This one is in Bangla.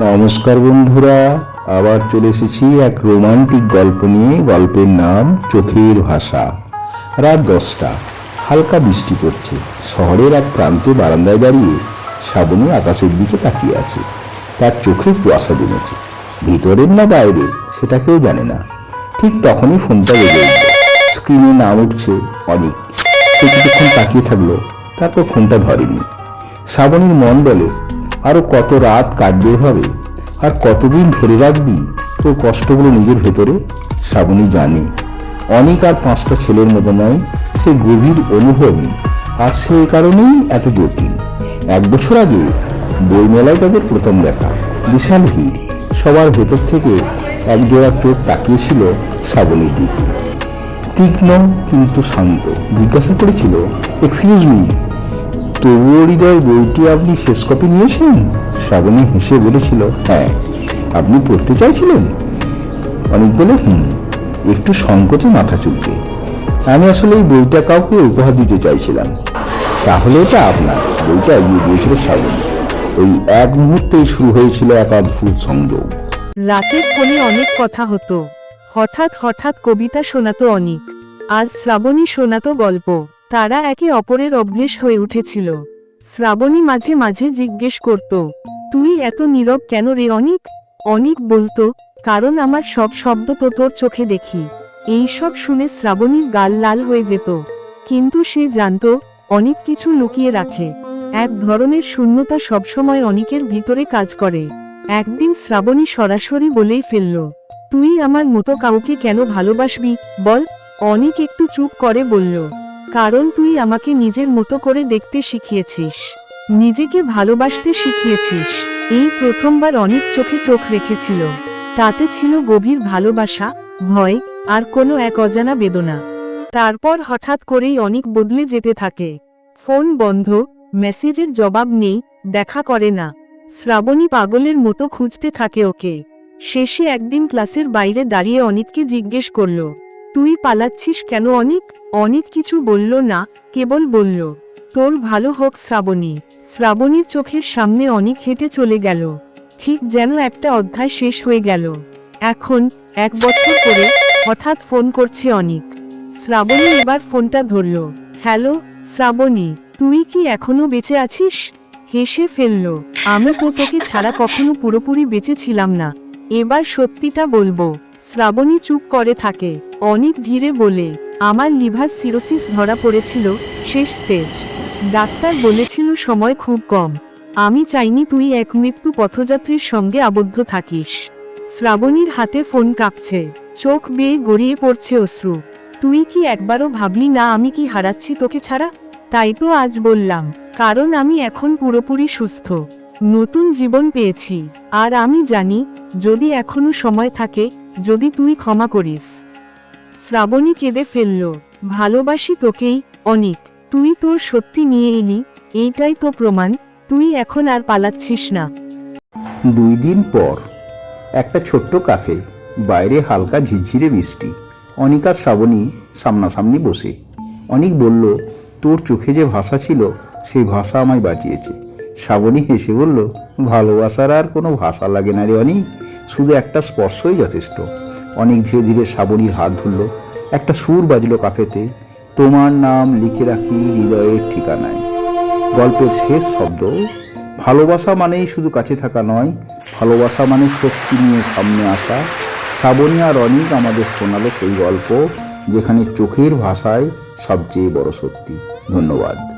নমস্কার বন্ধুরা, আবার চলে এসেছি এক রোমান্টিক গল্প নিয়ে। গল্পের নাম চোখের ভাষা। রাত দশটা, হালকা বৃষ্টি পড়ছে। শহরের এক প্রান্তে বারান্দায় দাঁড়িয়ে শ্রাবণী আকাশের দিকে তাকিয়ে আছে। তার চোখে কুয়াশা জমেছে। ভিতরের না বাইরের, সেটা কেউ জানে না। ঠিক তখনই ফোনটা বেজে স্ক্রিনে নাম উঠছে অনেক। সে কিছুক্ষণ তাকিয়ে থাকল, তারপর ফোনটা ধরেনি। শ্রাবণীর মন বলে আরও কত রাত কাটবে এভাবে? আর কতদিন ধরে রাখবি? তোর কষ্টগুলো নিজের ভেতরে? শ্রাবণী জানে। অনেক আর পাঁচটা ছেলের মতো নয়, সে গভীর অনুভবী। আর সে কারণেই এত জটিল। এক বছর আগে বইমেলায় তাদের প্রথম দেখা, বিশাল ভিড়। সবার ভেতর থেকে এক জোড়া চোখ তাকিয়েছিল শ্রাবণীর দিকে। তীক্ষ্ণ কিন্তু শান্ত, জিজ্ঞাসা করেছিল এক্সকিউজ মি তবুও হৃদয় বইটি আপনি শেষ কপি নিয়েছেন শ্রাবণী হেসে বলেছিল হ্যাঁ আপনি পড়তে চাইছিলেন? অনেক বলে, হুম, একটু সংকোচে মাথা চুলকে। আমি আসলে এই বইটা কাউকে উপহার দিতে চাইছিলাম। তাহলে এটা আপনার। বইটা এগিয়ে দিয়েছিল শ্রাবণী। ওই এক মুহূর্তেই শুরু হয়েছিল এক অদ্ভুত সংযোগ। ফোনে অনেক কথা হতো। হঠাৎ হঠাৎ কবিতা শোনাতো অনিক। আর শ্রাবণী শোনাতো গল্প। তারা একে অপরের অভ্যেস হয়ে উঠেছিল। শ্রাবণী মাঝে মাঝে জিজ্ঞেস করত তুই এত নীরব কেন রে অনিক? অনিক বলতো, কারণ আমার সব শব্দ তো তোর চোখে দেখি। এই সব শুনে শ্রাবণীর গাল লাল হয়ে যেত। কিন্তু সে জানত, অনেক কিছু লুকিয়ে রাখে। এক ধরনের শূন্যতা সবসময় অনিকের ভিতরে কাজ করে। একদিন শ্রাবণী সরাসরি বলেই ফেলল, তুই আমার মতো কাউকে কেন ভালোবাসবি? বল। অনেক একটু চুপ করে বলল কারণ তুই আমাকে নিজের মতো করে দেখতে শিখিয়েছিস। নিজেকে ভালোবাসতে শিখিয়েছিস। এই প্রথমবার অনেক চোখে চোখ রেখেছিল। তাতে ছিল গভীর ভালোবাসা, ভয়, আর কোনো এক অজানা বেদনা। তারপর হঠাৎ করেই অনেক বদলে যেতে থাকে। ফোন বন্ধ, মেসেজের জবাব নেই, দেখা করে না। শ্রাবণী পাগলের মতো খুঁজতে থাকে ওকে। শেষে একদিন ক্লাসের বাইরে দাঁড়িয়ে অনিককে জিজ্ঞেস করল তুই পালাচ্ছিস কেন অনিক? অনিক কিছু বলল না, কেবল বলল, তোর ভালো হোক শ্রাবণী। শ্রাবণীর চোখের সামনে অনিক হেঁটে চলে গেল। ঠিক যেন একটা অধ্যায় শেষ হয়ে গেল। এখন, এক বছর পরে, হঠাৎ ফোন করছে অনিক। শ্রাবণী এবার ফোনটা ধরল, হ্যালো, শ্রাবণী, তুই কি এখনও বেঁচে আছিস? হেসে ফেলল, আমি তো তোকে ছাড়া কখনো পুরোপুরি বেঁচে ছিলাম না। এবার সত্যিটা বলব, শ্রাবণী চুপ করে থাকে। অনেক ধীরে বলে, আমার লিভার সিরোসিস ধরা পড়েছিল শেষ স্টেজ। ডাক্তার বলেছিল সময় খুব কম। আমি চাইনি তুই এক মৃত্যু পথযাত্রীর সঙ্গে আবদ্ধ থাকিস। শ্রাবণীর হাতে ফোন কাঁপছে। চোখ বেয়ে গড়িয়ে পড়ছে অশ্রু। তুই কি একবারও ভাবলি না আমি কি হারাচ্ছি তোকে ছাড়া? তাই তো আজ বললাম, কারণ আমি এখন পুরোপুরি সুস্থ। নতুন জীবন পেয়েছি। আর আমি জানি, যদি এখনও সময় থাকে, যদি তুই ক্ষমা করিস। শ্রাবণী কেঁদে ফেলল, ভালোবাসি তোকেই, অনিক। তুই তোর সত্যি নিয়ে এলি, এইটাই তো প্রমাণ, তুই এখন আর পালাচ্ছিস না। দুই দিন পর, একটা ছোট্ট কাফে বাইরে হালকা ঝিরঝিরে বৃষ্টি অনিকা শ্রাবণী সামনাসামনি বসে। অনিক বলল, তোর চোখে যে ভাষা ছিল, সেই ভাষা আমায় বাঁচিয়েছে। শ্রাবণী হেসে বলল, ভালোবাসার আর কোনো ভাষা লাগে না রে অনিক। শুধু একটা স্পর্শই যথেষ্ট। অনেক ধীরে ধীরে শ্রাবণীর হাত ধরল। একটা সুর বাজলো কাফেতে, তোমার নাম লিখে রাখি হৃদয়ের ঠিকানায়। গল্পের শেষ শব্দ, ভালোবাসা মানেই শুধু কাছে থাকা নয়, ভালোবাসা মানে সত্যি নিয়ে সামনে আসা। শ্রাবণী আর অনিক আমাদের শোনালো সেই গল্প, যেখানে চোখের ভাষায় সবচেয়ে বড় সত্যি ধন্যবাদ।